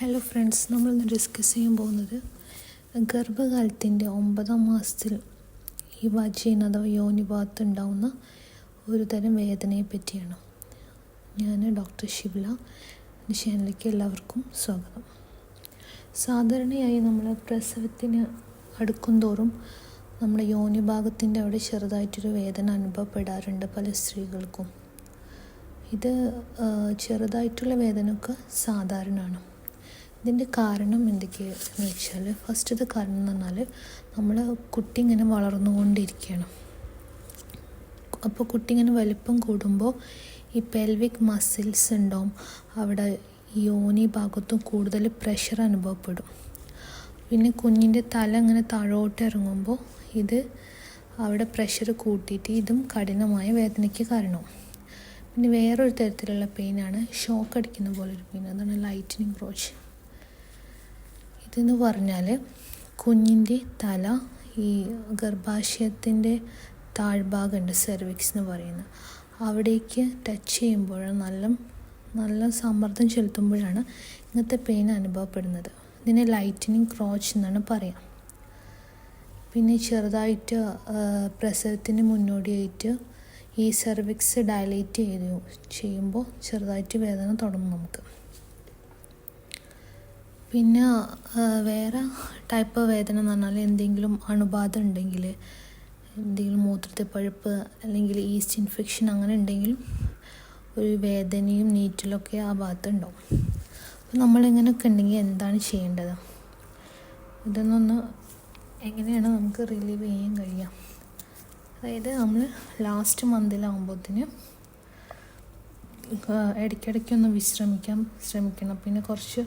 Hello friends നമ്മളിന്ന് discuss ചെയ്യാൻ പോകുന്നത് ഗർഭകാലത്തിന്റെ ഒമ്പതാം മാസത്തിൽ ഈ വജീൻ അഥവാ യോനി ഭാഗത്ത് ഉണ്ടാവുന്ന ഒരു തരം വേദനയെ പറ്റിയാണ്. ഞാൻ ഡോക്ടർ ശിവല ചാനലിലേക്ക് എല്ലാവർക്കും സ്വാഗതം. സാധാരണയായി നമ്മൾ പ്രസവത്തിന് അടുക്കും തോറും നമ്മുടെ യോനി ഭാഗത്തിന്റെ അവിടെ ചെറുതായിട്ടൊരു വേദന അനുഭവപ്പെടാറുണ്ട് പല സ്ത്രീകൾക്കും. ഇത് ചെറുതായിട്ടുള്ള വേദനയൊക്കെ സാധാരണമാണ്. ഇതിന്റെ കാരണം എന്തൊക്കെയാണെന്ന് വെച്ചാൽ ഫസ്റ്റത്തെ കാരണം എന്ന് പറഞ്ഞാൽ നമ്മൾ കുട്ടി ഇങ്ങനെ വളർന്നുകൊണ്ടിരിക്കുകയാണ്. അപ്പോൾ കുട്ടി ഇങ്ങനെ വലിപ്പം കൂടുമ്പോൾ ഈ പെൽവിക് മസിൽസ് ഉണ്ടാവും. അവിടെ യോനി ഭാഗത്തും കൂടുതൽ പ്രഷർ അനുഭവപ്പെടും. പിന്നെ കുഞ്ഞിന്റെ തല ഇങ്ങനെ താഴോട്ട് ഇറങ്ങുമ്പോൾ ഇത് അവിടെ പ്രഷർ കൂട്ടിയിട്ട് ഇതും കഠിനമായ വേദനയ്ക്ക് കാരണവും. പിന്നെ വേറൊരു തരത്തിലുള്ള പെയിനാണ് ഷോക്ക് അടിക്കുന്ന പോലെ ഒരു പെയിൻ അതാണ് ലൈറ്റനിങ് ക്രോച്ച് ഇതെന്ന് പറഞ്ഞാൽ കുഞ്ഞിന്റെ തല ഈ ഗർഭാശയത്തിന്റെ താഴ്ഭാഗമുണ്ട് സെർവിക്സ് എന്ന് പറയുന്നത്. അവിടേക്ക് ടച്ച് ചെയ്യുമ്പോൾ നല്ല നല്ല സമ്മർദ്ദം ചെലുത്തുമ്പോഴാണ് ഇങ്ങനത്തെ പെയിൻ അനുഭവപ്പെടുന്നത്. ഇതിനെ ലൈറ്റനിങ് ക്രോച്ച് എന്നാണ് പറയുക പിന്നെ ചെറുതായിട്ട് പ്രസവത്തിന് മുന്നോടിയായിട്ട് ഈ സെർവിക്സ് ഡയലേറ്റ് ചെയ്തു ചെയ്യുമ്പോൾ ചെറുതായിട്ട് വേദന തുടങ്ങും നമുക്ക്. പിന്നെ വേറെ ടൈപ്പ് വേദന എന്ന് പറഞ്ഞാൽ എന്തെങ്കിലും അണുബാധ ഉണ്ടെങ്കിൽ എന്തെങ്കിലും മൂത്രത്തിൽ പഴുപ്പ് അല്ലെങ്കിൽ ഈസ്റ്റ് ഇൻഫെക്ഷൻ അങ്ങനെ ഉണ്ടെങ്കിലും ഒരു വേദനയും നീറ്റിലൊക്കെ ആ ഭാഗത്തുണ്ടാവും അപ്പോൾ നമ്മളിങ്ങനെയൊക്കെ ഉണ്ടെങ്കിൽ എന്താണ് ചെയ്യേണ്ടത്? ഇതൊന്നൊന്ന് എങ്ങനെയാണ് നമുക്ക് റിലീവ് ചെയ്യാൻ കഴിയുക? അതായത് നമ്മൾ ലാസ്റ്റ് മന്തിലാകുമ്പോഴത്തേന് ഇടയ്ക്കിടയ്ക്കൊന്ന് വിശ്രമിക്കാൻ ശ്രമിക്കണം. പിന്നെ കുറച്ച്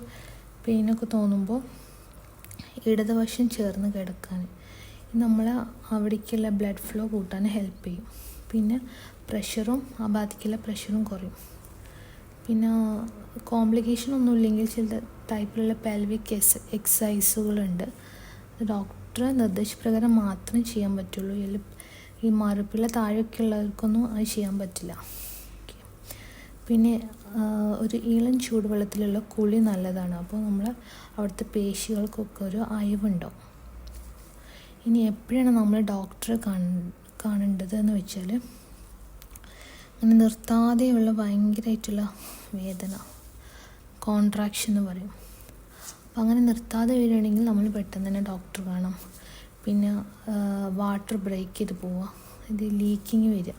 പെയിനൊക്കെ തോന്നുമ്പോൾ ഇടതുവശം ചേർന്ന് കിടക്കാൻ നമ്മൾ അവിടേക്കുള്ള ബ്ലഡ് ഫ്ലോ കൂട്ടാൻ ഹെൽപ്പ് ചെയ്യും. പിന്നെ പ്രഷറും ആ ഭാഗത്തേക്കുള്ള പ്രഷറും കുറയും. പിന്നെ കോംപ്ലിക്കേഷൻ ഒന്നും ഇല്ലെങ്കിൽ ചില ടൈപ്പിലുള്ള പെൽവിക് എക്സ് എക്സസൈസുകളുണ്ട് ഡോക്ടറെ നിർദ്ദേശപ്രകാരം മാത്രമേ ചെയ്യാൻ പറ്റുള്ളൂ. ഈ മറുപ്പിലെ താഴെയൊക്കെ ഉള്ളവർക്കൊന്നും അത് ചെയ്യാൻ പറ്റില്ല. പിന്നെ ഒരു ഇളം ചൂടുവെള്ളത്തിലുള്ള കുളി നല്ലതാണ്. അപ്പോൾ നമ്മൾ അവിടുത്തെ പേശികൾക്കൊക്കെ ഒരു അയവുണ്ടാവും. ഇനി എപ്പോഴാണ് നമ്മൾ ഡോക്ടറെ കാണ- കാണേണ്ടത് എന്ന് വെച്ചാൽ അങ്ങനെ നിർത്താതെയുള്ള ഭയങ്കരമായിട്ടുള്ള വേദന കോൺട്രാക്ഷൻ എന്ന് പറയും. അപ്പം അങ്ങനെ നിർത്താതെ വരികയാണെങ്കിൽ നമ്മൾ പെട്ടെന്ന് തന്നെ ഡോക്ടർ കാണാം. പിന്നെ വാട്ടർ ബ്രേക്ക് ചെയ്ത് പോവുക. ഇത് ലീക്കിങ് വരിക.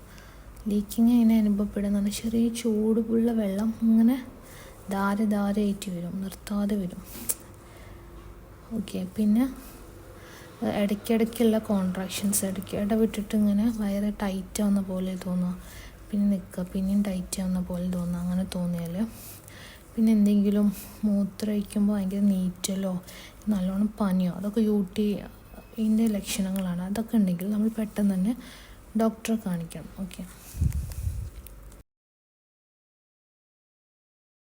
ലീക്കിങ് അങ്ങനെ അനുഭവപ്പെടുന്നതാണ്. ചെറിയ ചൂടുള്ള വെള്ളം ഇങ്ങനെ ധാര ധാരയായിട്ട് വരും. നിർത്താതെ വരും. ഓക്കെ പിന്നെ ഇടയ്ക്കിടയ്ക്കുള്ള കോൺട്രാക്ഷൻസ് ഇടയ്ക്ക് ഇടവിട്ടിട്ട് ഇങ്ങനെ വയറ് ടൈറ്റ് ആവുന്ന പോലെ തോന്നുക. പിന്നെ നിൽക്കുക. പിന്നെയും ടൈറ്റ് ആവുന്ന പോലെ തോന്നുക. അങ്ങനെ തോന്നിയാൽ പിന്നെ എന്തെങ്കിലും മൂത്രമൊഴിക്കുമ്പോൾ ഭയങ്കര നീറ്റലോ നല്ലോണം പനിയോ അതൊക്കെ യൂട്ടി ഇതിന്റെ ലക്ഷണങ്ങളാണ്. അതൊക്കെ ഉണ്ടെങ്കിൽ നമ്മൾ പെട്ടെന്ന് തന്നെ ഡോക്ടറെ കാണിക്കണം ഓക്കെ.